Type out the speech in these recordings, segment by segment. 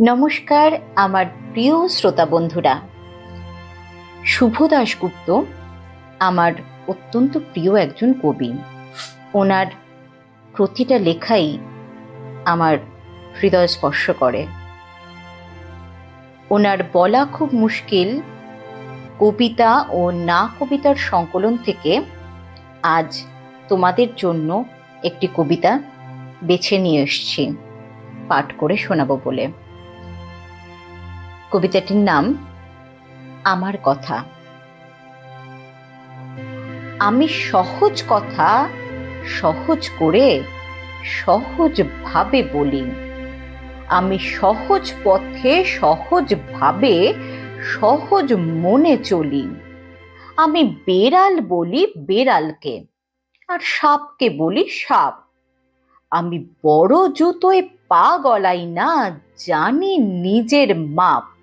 নমস্কার, আমার প্রিয় শ্রোতা বন্ধুরা। শুভ দাশগুপ্ত, আমার অত্যন্ত প্রিয় একজন কবি। ওনার প্রতিটা লেখাই আমার হৃদয় স্পর্শ করে। ওনার বলা খুব মুশকিল, কবিতা ও না কবিতার সংকলন থেকে আজ তোমাদের জন্য একটি কবিতা বেছে নিয়ে এসছি, পাঠ করে শোনাবো বলে। কবিতাটির নাম, আমার কথা। আমি সহজ কথা সহজ করে সহজ ভাবে বলি। আমি সহজ পথে সহজ ভাবে সহজ মনে চলি। আমি বেড়াল বলি বেড়ালকে আর সাপকে বলি সাপ। আমি বড় জুতোয় পা গলাই না জানি নিজের মাপ।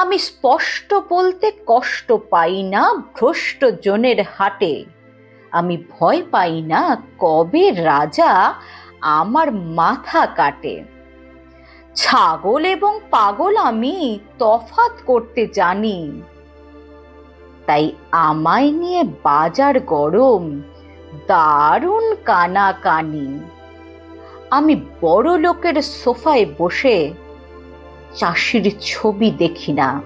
আমি স্পষ্ট বলতে কষ্ট পাই না ভ্রষ্ট জনের হাটে। আমি ভয় পাই না কবে রাজা আমার মাথা কাটে। ছাগল এবং পাগল আমি তফাত করতে জানি। তাই আমায় নিয়ে বাজার গরম, দারুণ কানাকানি। আমি বড় লোকের সোফায় বসে চাষির ছবি দেখি না।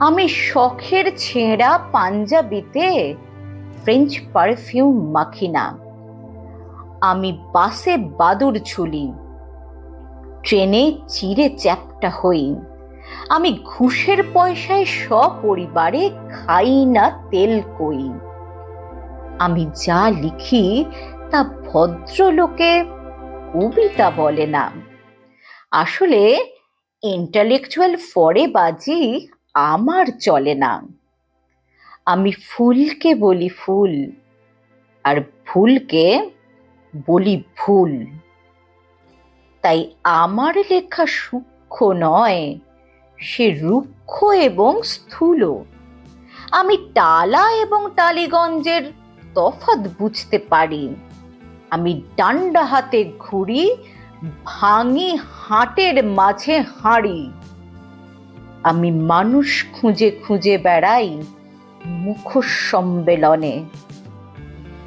আমি শখের ছেঁড়া পাঞ্জাবিতে ফ্রেঞ্চ পারফিউম মাখি না। আমি বাসে বাদুর ঝুলি। ট্রেনে চিড়ে চ্যাপটা হই। আমি ঘুষের পয়সায় সপরিবারে খাই না তেল কই। আমি যা লিখি তা ভদ্রলোকে কবিতা বলে না। আসলে ইন্টালেকচুয়াল ফরে বাজি আমার চলে না। আমি ফুলকে বলি ফুল, আর ফুলকে বলি ভুল। তাই আমার লেখা সূক্ষ্ম নয়, সে রুক্ষ এবং স্থূল। আমি টালা এবং টালিগঞ্জের তফাত বুঝতে পারি। আমি ডান্ডা হাতে ঘুরি ভাঙি হাটের মাঝে হাঁড়ি। আমি মানুষ খুঁজে খুঁজে বেড়াই মুখোশ সম্মেলনে।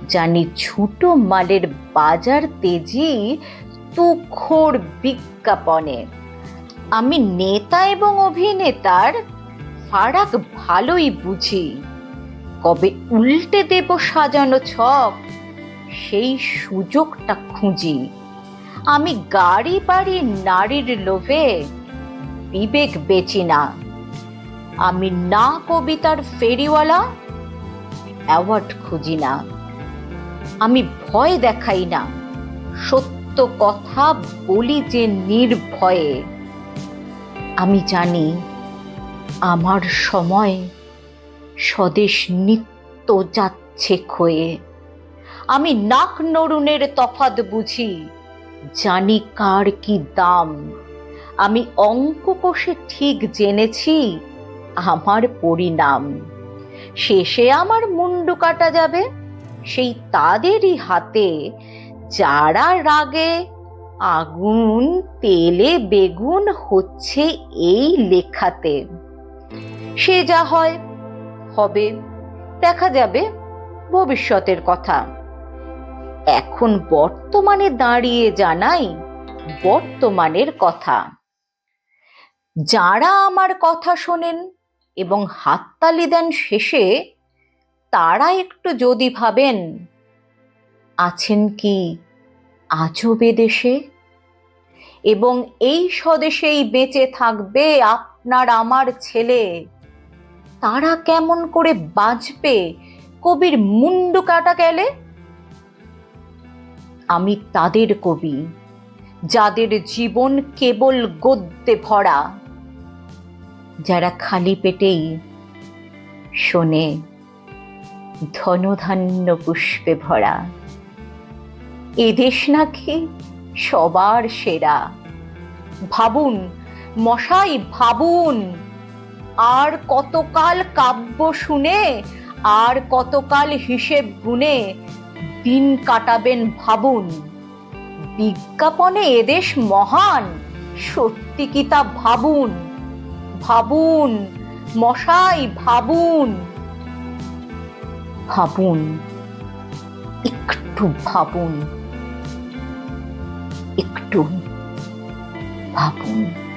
জানি ছোট মালের বাজার তেজি তুখোর বিজ্ঞাপনে। আমি নেতা এবং অভিনেতার ফারাক ভালোই বুঝি। কবে উল্টে দেব সাজানো ছক, সেই সুযোগটা খুঁজি। আমি গাড়ি বাড়ি নারীর লোভে বিবেক বেচি না। আমি না কবিতার ফেরিওয়ালা অ্যাওয়ার্ড খুঁজি না। আমি ভয় দেখাই না। সত্য কথা বলি যে নির্ভয়ে। আমি জানি আমার সময় স্বদেশ নিত্য যাচ্ছে ক্ষয়ে। আমি নাক নরুনের তফাত বুঝি। জানি কার কি দাম। আমি অঙ্ক কষে ঠিক জেনেছি আমার পরিণাম। শেষে আমার মুন্ডু কাটা যাবে, সেই তাদেরই হাতে যারা রাগে আগুন তেলে বেগুন হচ্ছে এই লেখাতে। সে যা হয়, হবে, দেখা যাবে ভবিষ্যতের কথা। এখন বর্তমানে দাঁড়িয়ে জানাই বর্তমানের কথা। যারা আমার কথা শোনেন এবং হাততালি দেন শেষে, তারা একটু যদি ভাবেন, আছেন কি আজও দেশে এবং এই স্বদেশেই বেঁচে থাকবে আপনার আমার ছেলে। তারা কেমন করে বাঁচবে? কবির মুন্ডু কাটা গেলে? আমি তাদের কবি, যাদের জীবন কেবল গদ্যে ভরা। যারা খালি পেটেই শোনে ধনধান্য পুষ্পে ভরা। এদেশ নাকি সবার সেরা। ভাবুন, মশাই, ভাবুন, আর কতকাল কাব্য শুনে, আর কতকাল হিসেব গুনে দিন কাটাবেন ভাবুন। বিজ্ঞাপনে এদেশ মহান, সত্যি কি তা ভাবুন। ভাবুন, মশাই, ভাবুন। ভাবুন, একটু ভাবুন। একটু ভাবুন।